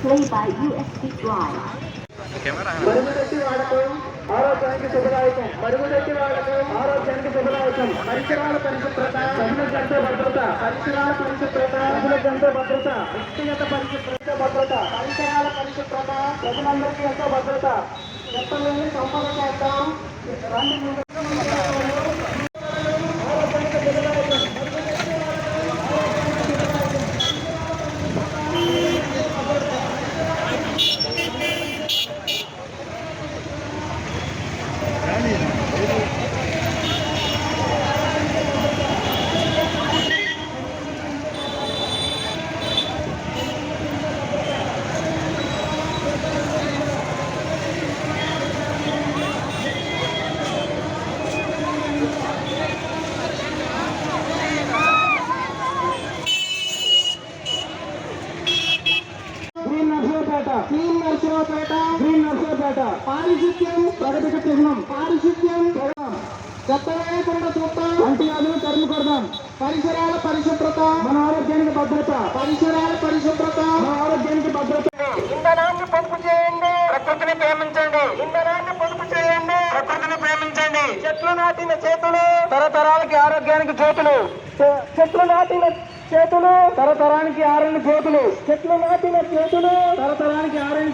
Play by USB Drive. ఆరోగ్యానికి శుభదాయకం మరుగుదొడ్డి వాడకం ఆరోగ్యానికి శుభదాయకం పరిసరాల పరిశుభ్రత ప్రజల భద్రత పరిసరాల పరిశుభ్రత ప్రజల భద్రత వ్యక్తిగత పరిశుభ్రత భద్రత పరిసరాల పరిశుభ్రత ప్రజలందరికీ ఎంతో భద్రత. చెప్పలేని సంపద చేద్దాం. రండి ముందు. ఆరోగ్యానికి శుభదాయకం green Narasaraopet green Narasaraopet green Narasaraopet. పారిశుద్ధ్యం ప్రగతికి చిహ్నం పారిశుద్ధ్యం. చెత్త వేయకుండా చూద్దాం అంటువ్యాధులు తరిమి కొడదాం పరిసరాల పరిశుభ్రత. మన ఆరోగ్యానికి భద్రత. పరిసరాల పరిశుభ్రత. మన ఆరోగ్యానికి భద్రత. ఇంధనాన్ని పొదుపు చేయండి. ప్రకృతిని ప్రేమించండి. ఇంధనాన్ని పొదుపు చేయండి. ప్రకృతిని ప్రేమించండి. చెట్లు నాటిన చేతులు. తరతరాలకి ఆరోగ్యానికి జ్యోతులు. చె- చెట్లు నాటిన చేతులు. తరతరానికి ఆరని జ్యోతులు. చెట్లు నాటిన చేతులు. తరతరానికి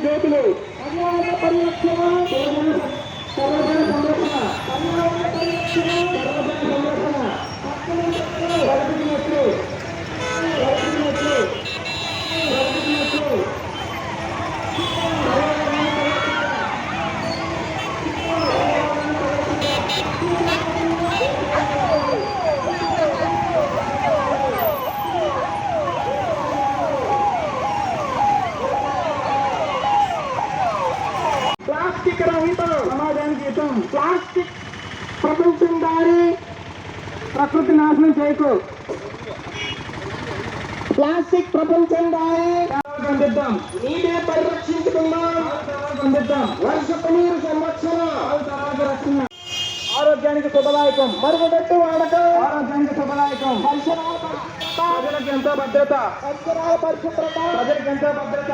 జ్యోతులు పర్యావరణ పరిరక్షణ సంరక్షణ పర్యావరణ పరిరక్షణ పర్యావరణ సంరక్షణ పక్కన చెట్లు, ప్రకృతి చెట్లు, ప్రకృతి చెట్లు, ప్రకృతి చెట్లు. ప్లాస్టిక్ రహిత సమాజానికి హితం ప్లాస్టిక్ ప్రపంచం దారి ప్రకృతి నాశనం చేయకు. ప్లాస్టిక్ ప్రపంచం దారి. అందిద్దాం నీటే పరిరక్షించుకుందాం. అందిద్దాం వర్షపు నీరు సంరక్షణ. రక్షణ. ఆరోగ్యానికి శుభదాయకం. మరుగుదొడ్డు వాడకం. ఆరోగ్యానికి శుభదాయకం. పరిసరాల పరిశుభ్రత ప్రజలకు ఎంతో భద్రత. పరిసరాల పరిశుభ్రత. ప్రజలకు ఎంతో భద్రత.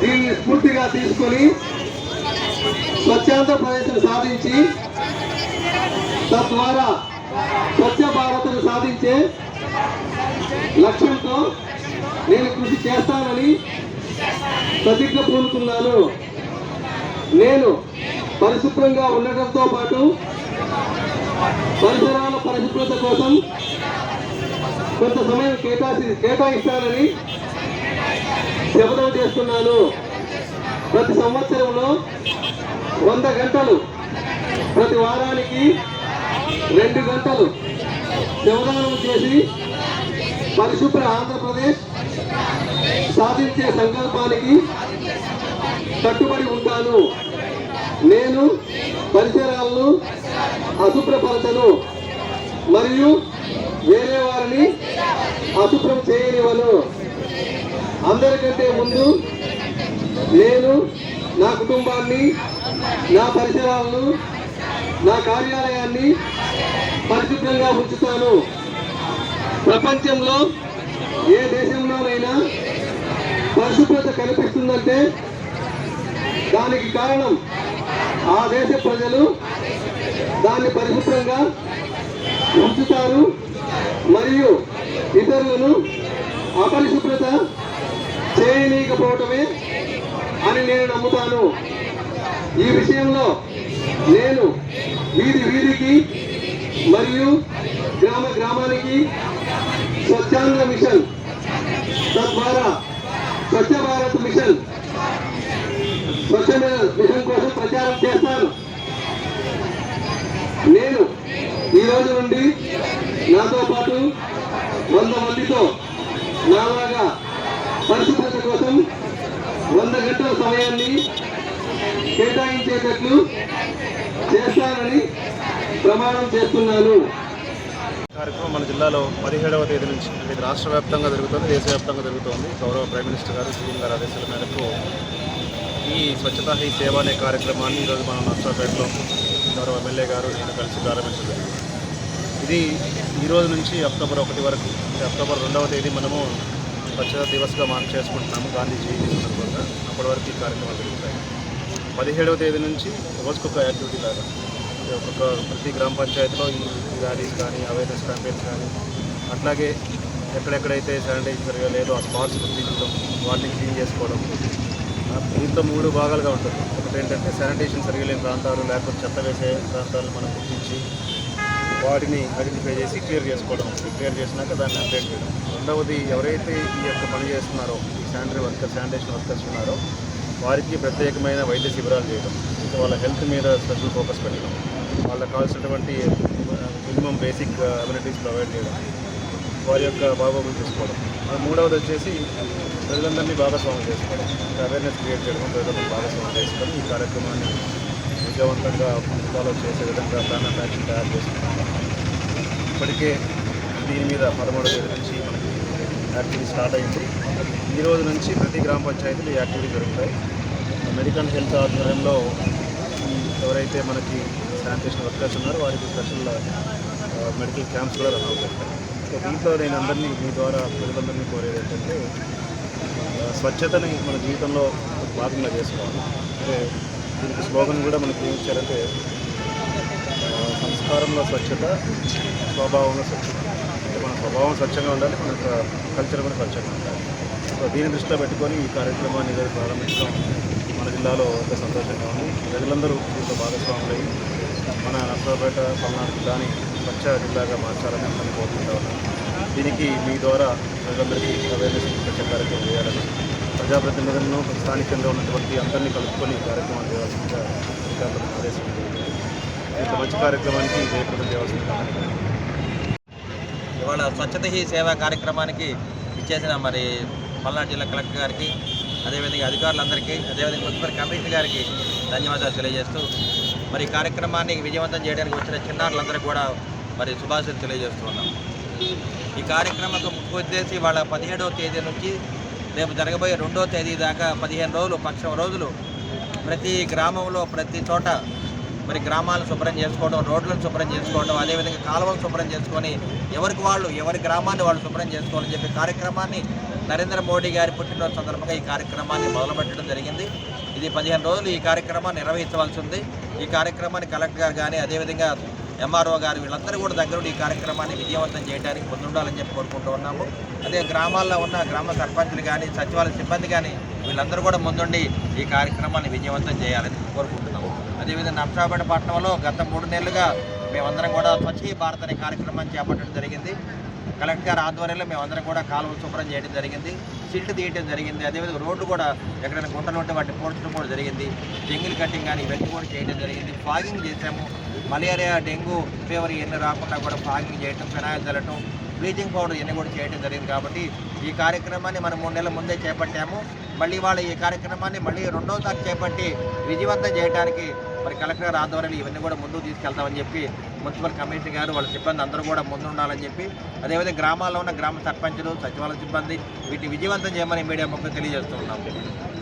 దీన్ని స్ఫూర్తిగా తీసుకొని స్వచ్ఛాంధ్రప్రదేశ్ సాధించి తద్వారా స్వచ్ఛ భారత్ను సాధించే లక్ష్యంతో నేను కృషి చేస్తానని ప్రతిజ్ఞ పూనుకున్నాను. నేను పరిశుభ్రంగా ఉండటంతో పాటు పరిసరాల పరిశుభ్రత కోసం కొంత సమయం కేటాయి కేటాయిస్తానని శపథం చేస్తున్నాను. ప్రతి సంవత్సరంలో వంద గంటలు ప్రతి వారానికి రెండు గంటలు. శివదానం చేసి పరిశుభ్ర ఆంధ్రప్రదేశ్ సాధించే సంకల్పానికి కట్టుబడి ఉంటాను. నేను పరిసరాలను అశుభ్రపరచను మరియు వేరే వారిని అశుభ్రం చేయనివ్వను. అందరికంటే ముందు నేను నా కుటుంబాన్ని నా పరిసరాలను నా కార్యాలయాన్ని పరిశుభ్రంగా ఉంచుతాను. ప్రపంచంలో ఏ దేశంలోనైనా పరిశుభ్రత కనిపిస్తుందంటే దానికి కారణం ఆ దేశ ప్రజలు దాన్ని పరిశుభ్రంగా ఉంచుతారు. మరియు ఇతరులను అపరిశుభ్రత చేయనీయకపోవటమే అని నేను నమ్ముతాను. ఈ విషయంలో నేను వీధి వీధికి మరియు గ్రామ గ్రామానికి స్వచ్ఛాంద మిషన్ తద్వారా స్వచ్ఛ భారత్ మిషన్ స్వచ్ఛ మిషన్ కోసం ప్రచారం చేస్తాను. నేను ఈ రోజు నుండి నాతో పాటు వంద మందితో నాలాగా పరిశుభ్రత కోసం వంద గంటల సమయాన్ని కేటాయించేటట్లు చేస్తానని ప్రమాణం చేస్తున్నాను కార్యక్రమం మన జిల్లాలో పదిహేడవ తేదీ నుంచి అంటే ఇది రాష్ట్ర వ్యాప్తంగా జరుగుతుంది దేశవ్యాప్తంగా జరుగుతోంది. గౌరవ ప్రైమ్ మినిస్టర్ గారు సీఎం గారు ఆదేశాల మేరకు ఈ స్వచ్ఛతా హీ సేవ అనే కార్యక్రమాన్ని ఈరోజు మనం నర్సాపేటలో గౌరవ ఎమ్మెల్యే గారు నేను కలిసి ప్రారంభించడం ఇది ఈరోజు నుంచి అక్టోబర్ ఒకటి వరకు అంటే అక్టోబర్ రెండవ తేదీ మనము స్వచ్ఛతా దివస్గా మనం చేసుకుంటున్నాము గాంధీ జయంతి సందర్భంగా. అప్పటి వరకు ఈ కార్యక్రమాలు జరుగుతాయి. పదిహేడవ తేదీ నుంచి రోజుకొక యాక్టివిటీ లాగా. ఒక్కొక్క ప్రతి గ్రామ పంచాయతీలో ఈ ర్యాలీస్ కానీ అవేర్నెస్ క్యాంపెయిన్స్ కానీ అట్లాగే ఎక్కడెక్కడైతే శానిటైజర్గా లేదో ఆ స్పాట్స్ గుర్తించడం వాటిని క్లీన్ చేసుకోవడం. దీంతో మూడు భాగాలుగా ఉంటుంది. ఒకటి ఏంటంటే శానిటేషన్ సరిగలేని ప్రాంతాలు లేకపోతే చెత్త వేసే ప్రాంతాలు మనం గుర్తించి వాటిని ఐడెంటిఫై చేసి క్లియర్ చేసుకోవడం. క్లియర్ చేసినాక దాన్ని అప్డేట్ చేయడం. రెండవది ఎవరైతే ఈ యొక్క పని చేస్తున్నారో ఈ శానిటరీ వర్కర్ శానిటేషన్ వర్కర్స్ ఉన్నారో వారికి ప్రత్యేకమైన వైద్య శిబిరాలు చేయడం ఇంకా వాళ్ళ హెల్త్ మీద స్పెషల్ ఫోకస్ పెట్టడం వాళ్ళకి కావాల్సినటువంటి మినిమం బేసిక్ అమ్యూనిటీస్ ప్రొవైడ్ చేయడం వారి యొక్క బాగోగులు చూసుకోవడం మూడవది వచ్చేసి ప్రజలందరినీ భాగస్వామ్యం చేసుకోవడం. అవేర్నెస్ క్రియేట్ చేయడం ప్రజలందరినీ భాగస్వామ్యం చేసుకొని ఈ కార్యక్రమాన్ని విజయవంతంగా ఫాలో చేసే విధంగా ప్లాన్ అండ్ యాక్షన్ తయారు చేసుకుంటాం ఇప్పటికే దీని మీద పదమూడవ తేదీ నుంచి మనకి యాక్టివిటీ స్టార్ట్ అయింది. ఈ రోజు నుంచి ప్రతి గ్రామ పంచాయతీలు ఈ యాక్టివిటీ జరుగుతాయి. మెడికల్ హెల్త్ ఆధ్వర్యంలో ఎవరైతే మనకి శానిటేషన్ వర్కర్స్ ఉన్నారో వారికి స్పెషల్ మెడికల్ క్యాంప్స్ కూడా రన్ అవుతాయి. సో దీంట్లో నేను అందరినీ మీ ద్వారా ప్రజలందరినీ కోరేది ఏంటంటే స్వచ్ఛతని మన జీవితంలో భాగంగా చేసుకోవాలి. అంటే దీనికి స్లోగన్ కూడా మనకి ఏం ఇచ్చారంటే సంస్కారంలో స్వచ్ఛత స్వభావంలో స్వచ్ఛత. అంటే మన స్వభావం స్వచ్ఛంగా ఉండాలి మన కల్చర్ కూడా స్వచ్ఛంగా ఉండాలి. సో దీన్ని దృష్టిలో పెట్టుకొని ఈ కార్యక్రమాన్ని ప్రారంభించడం మన జిల్లాలో ఎంతో సంతోషంగా ఉంది. ప్రజలందరూ దీంట్లో భాగస్వాములై మన నర్సరాపేట పల్నాడు జిల్లాని స్వచ్ఛ జిల్లాగా మార్చాలని అందరినీ కోరుకుంటా ఉన్నాను దీనికి మీ ద్వారా ప్రజలందరికీ అవేర్నెస్ ఇచ్చే కార్యక్రమం చేయాలని ప్రజాప్రతినిధులను స్థానికంగా ఉన్నటువంటి అందరినీ కలుపుకొని కార్యక్రమాలు కార్యక్రమం చేయాల్సిందిగా అధికారులకు ఆదేశం ఇంత మంచి కార్యక్రమానికి జయప్రదం చేయాల్సిందిగా ఇవాళ స్వచ్ఛత హీ సేవ కార్యక్రమానికి ఇచ్చేసిన మరి పల్నాడు జిల్లా కలెక్టర్ గారికి అదేవిధంగా అధికారులందరికీ అదేవిధంగా మున్సిపల్ కమిషనర్ గారికి ధన్యవాదాలు తెలియజేస్తూ మరి కార్యక్రమాన్ని విజయవంతం చేయడానికి వచ్చిన చిన్నారులందరూ కూడా మరి శుభాశలు తెలియజేస్తూ ఉన్నాం. ఈ కార్యక్రమం ముఖ్య ఉద్దేశి వాళ్ళ పదిహేడవ తేదీ నుంచి రేపు జరగబోయే రెండవ తేదీ దాకా పదిహేను రోజులు పక్షం రోజులు ప్రతి గ్రామంలో ప్రతి చోట మరి గ్రామాలను శుభ్రం చేసుకోవడం రోడ్లను శుభ్రం చేసుకోవడం అదేవిధంగా కాలువలను శుభ్రం చేసుకొని ఎవరికి వాళ్ళు ఎవరి గ్రామాన్ని వాళ్ళు శుభ్రం చేసుకోవాలని చెప్పి కార్యక్రమాన్ని నరేంద్ర మోడీ గారి పుట్టినరోజు సందర్భంగా ఈ కార్యక్రమాన్ని మొదలుపెట్టడం జరిగింది. ఇది పదిహేను రోజులు ఈ కార్యక్రమాన్ని నిర్వహించవలసి ఉంది. ఈ కార్యక్రమాన్ని కలెక్టర్ గారు కానీ అదేవిధంగా ఎంఆర్ఓ గారు వీళ్ళందరూ కూడా దగ్గరుండి ఈ కార్యక్రమాన్ని విజయవంతం చేయడానికి ముందుండాలని చెప్పి కోరుకుంటూ ఉన్నాము. అదే గ్రామాల్లో ఉన్న గ్రామ సర్పంచులు కానీ సచివాలయ సిబ్బంది కానీ వీళ్ళందరూ కూడా ముందుండి ఈ కార్యక్రమాన్ని విజయవంతం చేయాలని కోరుకుంటున్నాము. అదేవిధంగా నర్సాపేట పట్టణంలో గత మూడు నెలలుగా మేమందరం కూడా స్వచ్ఛ భారత్ అనే కార్యక్రమాన్ని చేపట్టడం జరిగింది. కలెక్టర్ గారి ఆధ్వర్యంలో మేమందరం కూడా కాలువలు శుభ్రం చేయడం జరిగింది సిల్ట్ తీయడం జరిగింది అదేవిధంగా రోడ్డు కూడా ఎక్కడైనా గుంటలు ఉంటే వాటిని పోడ్చడం కూడా జరిగింది జంగిల్ కట్టింగ్ కానీ ఇవన్నీ కూడా చేయడం జరిగింది ఫాగింగ్ చేసాము మలేరియా డెంగ్యూ ఫీవర్ ఇవన్నీ రాకుండా కూడా ఫాగింగ్ చేయటం ఫినాయిల్ చల్లటం బ్లీచింగ్ పౌడర్ ఇవన్నీ కూడా చేయడం జరిగింది కాబట్టి ఈ కార్యక్రమాన్ని మనం మూడు నెలల ముందే చేపట్టాము మళ్ళీ వాళ్ళ ఈ కార్యక్రమాన్ని మళ్ళీ రెండోసారి చేపట్టి విజయవంతం చేయడానికి మరి కలెక్టర్ గారు ఆధ్వర్యంలో ఇవన్నీ కూడా ముందుకు తీసుకెళ్తామని చెప్పి మున్సిపల్ కమిషనర్ గారు వాళ్ళ సిబ్బంది అందరూ కూడా ముందు ఉండాలని చెప్పి అదేవిధంగా గ్రామాల్లో ఉన్న గ్రామ సర్పంచులు సచివాలయ సిబ్బంది వీటిని విజయవంతం చేయమని మీడియా ముఖ్యంగా తెలియజేస్తూ ఉన్నాం.